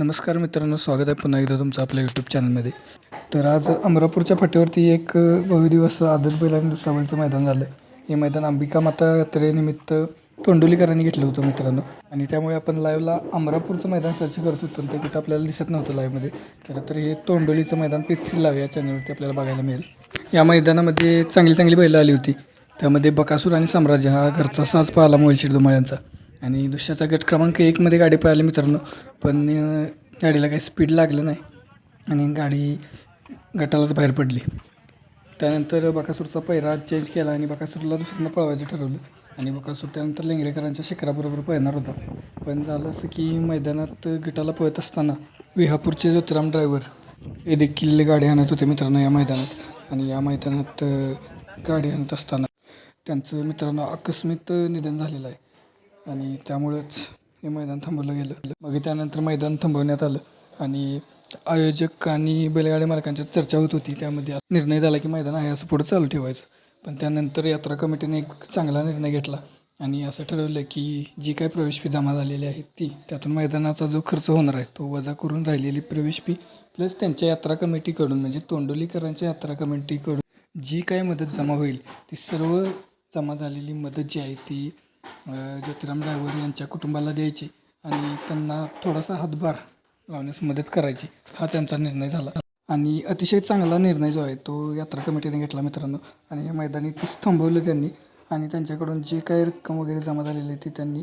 नमस्कार मित्रांनो स्वागत आहे पुन्हा एकदा तुमचं आपल्या यूट्यूब चॅनलमध्ये तर आज अमरापूरच्या फाटीवरती एक बहुदिवस दिवस आदत बैल आणि दुसावळचं मैदान झालं हे मैदान अंबिका माता यात्रेनिमित्त तोंडोलीकरांनी घेतलं होतं मित्रांनो. आणि त्यामुळे आपण लाईव्हला अमरापूरचं मैदान सर्च करत होतो. ते कुठं आपल्याला दिसत नव्हतं लाईव्हमध्ये खरं तर हे तोंडोलीचं मैदान पिथ्री लाव या चॅनलवरती आपल्याला बघायला मिळेल. या मैदानामध्ये चांगली चांगली बैलं आली होती. त्यामध्ये बकासूर आणि साम्राज्य हा घरचा साज पाहिला मोलशीर दुमाळ्यांचा आणि दुसऱ्याचा गट क्रमांक एकमध्ये गाडी पळाली मित्रांनो. पण गाडीला काही स्पीड लागलं नाही आणि गाडी गटालाच बाहेर पडली. त्यानंतर बकासूरचा पैरा चेंज केला आणि बकासूरला दुसऱ्यांदा पळवायचं ठरवलं. आणि बकासूर त्यानंतर लेंगरेकरांच्या शिखराबरोबर पळणार होता. पण झालं असं की मैदानात गटाला पळत असताना विहापूरचे ज्योतिराम ड्रायव्हर हे देखील गाडी आणत होते मित्रांनो या मैदानात. आणि या मैदानात गाडी आणत असताना त्यांचं मित्रांनो आकस्मिक निधन झालेलं आहे. आणि त्यामुळंच हे मैदान थांबवलं गेलं. मग त्यानंतर मैदान थांबवण्यात आलं आणि आयोजक आणि बैलगाडी मालकांच्यात चर्चा होत होती. त्यामध्ये निर्णय झाला की मैदान आहे असं पुढं चालू ठेवायचं. पण त्यानंतर यात्रा कमिटीने एक चांगला निर्णय घेतला आणि असं ठरवलं की जी काही प्रवेश फी जमा झालेली आहे ती त्यातून मैदानाचा जो खर्च होणार आहे तो वजा करून राहिलेली प्रवेश फी प्लस त्यांच्या यात्रा कमिटीकडून म्हणजे तोंडोलीकरांच्या यात्रा कमिटीकडून जी काही मदत जमा होईल ती सर्व जमा झालेली मदत जी आहे ती ज्योतिराम डायवर यांच्या कुटुंबाला द्यायची आणि त्यांना थोडासा हातभार लावण्यास मदत करायची हा त्यांचा निर्णय झाला. आणि अतिशय चांगला निर्णय जो आहे तो यात्रा कमिटीने घेतला मित्रांनो. आणि या मैदानी तीच थांबवलं त्यांनी. आणि त्यांच्याकडून जी काही रक्कम वगैरे जमा झालेली आहे ती त्यांनी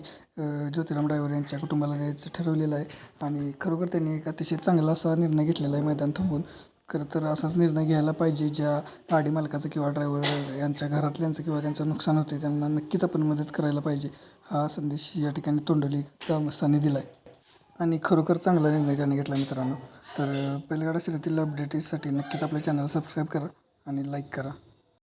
ज्योतिराम डायवर यांच्या कुटुंबाला द्यायचं ठरवलेलं आहे. आणि खरोखर त्यांनी एक अतिशय चांगला असा निर्णय घेतलेला आहे मैदान थांबवून. खरं तर असाच निर्णय घ्यायला पाहिजे ज्या गाडी मालकाचं किंवा ड्रायव्हर यांच्या घरातल्यांचं किंवा त्यांचं नुकसान होते त्यांना नक्कीच आपण मदत करायला पाहिजे हा संदेश या ठिकाणी तोंडली ग्रामस्थांनी दिला आहे आणि खरोखर चांगला निर्णय त्यांनी घेतला मित्रांनो. तर बैलगाडा शर्यतील अपडेटसाठी नक्कीच आपल्या चॅनल सबस्क्राईब करा आणि लाईक करा.